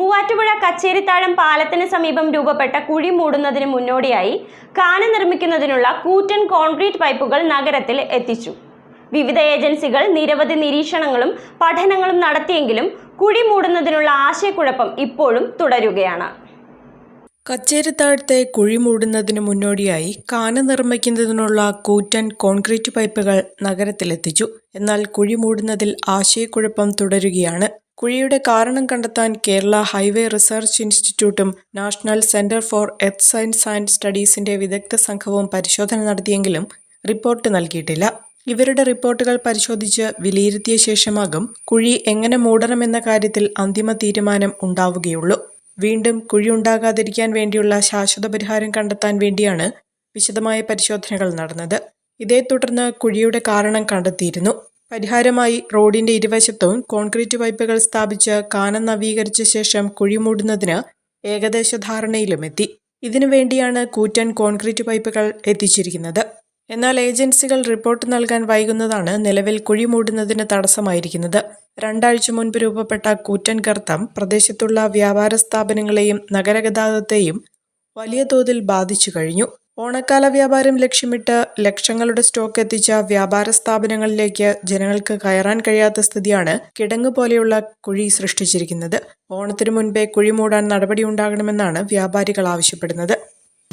മൂവാറ്റുപുഴ കച്ചേരിത്താഴം പാലത്തിന് സമീപം രൂപപ്പെട്ട കുഴി മൂടുന്നതിന് മുന്നോടിയായി കാന നിർമ്മിക്കുന്നതിനുള്ള കൂറ്റൻ കോൺക്രീറ്റ് പൈപ്പുകൾ നഗരത്തിൽ എത്തിച്ചു. വിവിധ ഏജൻസികൾ നിരവധി നിരീക്ഷണങ്ങളും പഠനങ്ങളും നടത്തിയെങ്കിലും കുഴി മൂടുന്നതിനുള്ള ആശയക്കുഴപ്പം ഇപ്പോഴും തുടരുകയാണ്. കച്ചേരിത്താഴത്തെ കുഴി മൂടുന്നതിന് മുന്നോടിയായി കാന നിർമ്മിക്കുന്നതിനുള്ള കൂറ്റൻ കോൺക്രീറ്റ് പൈപ്പുകൾ നഗരത്തിലെത്തിച്ചു എന്നാൽ കുഴി മൂടുന്നതിൽ ആശയക്കുഴപ്പം തുടരുകയാണ്. കുഴിയുടെ കാരണം കണ്ടെത്താൻ Kerala highway research ഇൻസ്റ്റിറ്റ്യൂട്ടും national centre for earth science and സ്റ്റഡീസിന്റെ വിദഗ്ധ സംഘവും പരിശോധന നടത്തിയെങ്കിലും റിപ്പോർട്ട് നൽകിയിട്ടില്ല. ഇവരുടെ റിപ്പോർട്ടുകൾ പരിശോധിച്ച് വിലയിരുത്തിയ ശേഷമാകും കുഴി എങ്ങനെ മൂടണമെന്ന കാര്യത്തിൽ അന്തിമ തീരുമാനം ഉണ്ടാവുകയുള്ളൂ. വീണ്ടും കുഴി ഉണ്ടാകാതിരിക്കാൻ വേണ്ടിയുള്ള ശാശ്വത പരിഹാരം കണ്ടെത്താൻ വേണ്ടിയാണ് വിശദമായ പരിശോധനകൾ നടന്നത്. ഇതേ തുടർന്ന് കുഴിയുടെ കാരണം കണ്ടെത്തിയിരുന്നു. പരിഹാരമായി റോഡിന്റെ ഇരുവശത്തും കോൺക്രീറ്റ് പൈപ്പുകൾ സ്ഥാപിച്ച് കാനം നവീകരിച്ച ശേഷം കുഴി മൂടുന്നതിന് ഏകദേശ ധാരണയിലുമെത്തി ഇതിനു വേണ്ടിയാണ് കൂറ്റൻ കോൺക്രീറ്റ് പൈപ്പുകൾ എത്തിച്ചിരിക്കുന്നത്. എന്നാൽ ഏജൻസികൾ റിപ്പോർട്ട് നൽകാൻ വൈകുന്നതാണ് നിലവിൽ കുഴി മൂടുന്നതിന് തടസ്സമായിരിക്കുന്നത്. രണ്ടാഴ്ച മുൻപ് രൂപപ്പെട്ട കൂറ്റൻ ഗർത്തം പ്രദേശത്തുള്ള വ്യാപാര സ്ഥാപനങ്ങളെയും നഗരഗതാഗതത്തെയും വലിയ തോതിൽ ബാധിച്ചു കഴിഞ്ഞു. ഓണക്കാല വ്യാപാരം ലക്ഷ്യമിട്ട് ലക്ഷങ്ങളുടെ സ്റ്റോക്ക് എത്തിച്ച വ്യാപാര സ്ഥാപനങ്ങളിലേക്ക് ജനങ്ങൾക്ക് കയറാൻ കഴിയാത്ത സ്ഥിതിയാണ് കിടങ്ങ് പോലെയുള്ള കുഴി സൃഷ്ടിച്ചിരിക്കുന്നത്. ഓണത്തിനു മുൻപേ കുഴി മൂടാൻ നടപടിയുണ്ടാകണമെന്നാണ് വ്യാപാരികൾ ആവശ്യപ്പെടുന്നത്.